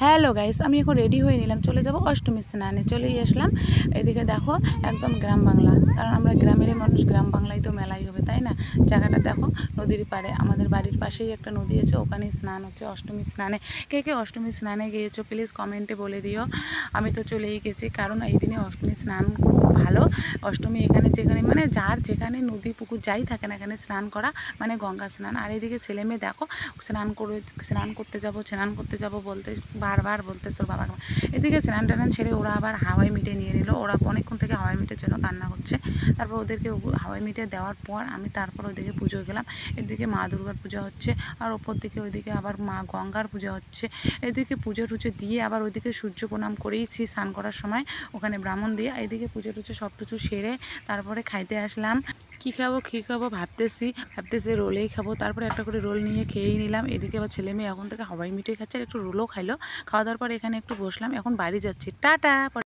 Hello guys, আমি এখন ready হয়ে নিলাম, চলে যাব অষ্টমী স্নানে। চলেই আসলাম। এদিকে দেখো, একদম গ্রাম বাংলা। কারণ আমরা গ্রামের মানুষ, গ্রাম বাংলায় তো জায়গাটা দেখো, নদীর পাড়ে। আমাদের বাড়ির পাশেই একটা নদী আছে ওখানে স্নান হচ্ছে অষ্টমী স্নানে। কে কে অষ্টমী স্নানে গিয়েছো প্লিজ কমেন্টে বলে দিও। আমি তো চলেই গেছি, কারণ এই দিনে অষ্টমী স্নান খুব ভালো। অষ্টমী এখানে যেখানে মানে যার যেখানে নদী, পুকুর যাই থাকে না এখানে স্নান করা মানে গঙ্গা স্নান। আর এদিকে ছেলে মেয়ে দেখো, স্নান করে, স্নান করতে যাব, স্নান করতে যাব বলতে, বারবার বলতেছে ওর বাবাকে। এদিকে স্নান টানান ছেড়ে ওরা আবার হাওয়াই মিটে নিয়ে নিল। ওরা অনেকক্ষণ থেকে হাওয়াই মিটের জন্য কান্না করছে। তারপর ওদেরকে হাওয়াই মিটে দেওয়ার পর আমি তারপর ওদিকে পুজো গেলাম। এদিকে মা দুর্গার পূজা হচ্ছে, আর ওপর দিকে ওইদিকে আবার মা গঙ্গার পূজা হচ্ছে। এদিকে পুজো টুজো দিয়ে আবার ওইদিকে সূর্য প্রণাম করেইছি স্নান করার সময়, ওখানে ব্রাহ্মণ দিয়ে। এদিকে পুজো টুজো সব কিছু সেরে তারপরে খাইতে আসলাম। কী খাব কী খাব ভাবতেছি ভাবতেছি রোলেই খাব। তারপরে একটা করে রোল নিয়ে খেয়েই নিলাম। এদিকে আবার ছেলে মেয়ে এখন থেকে হাওয়াই মিটে খাচ্ছে, আর একটু রোলও খাইলো। খাওয়া দাওয়ার পর এখানে একটু বসলাম, এখন বাড়ি যাচ্ছি। টাটা!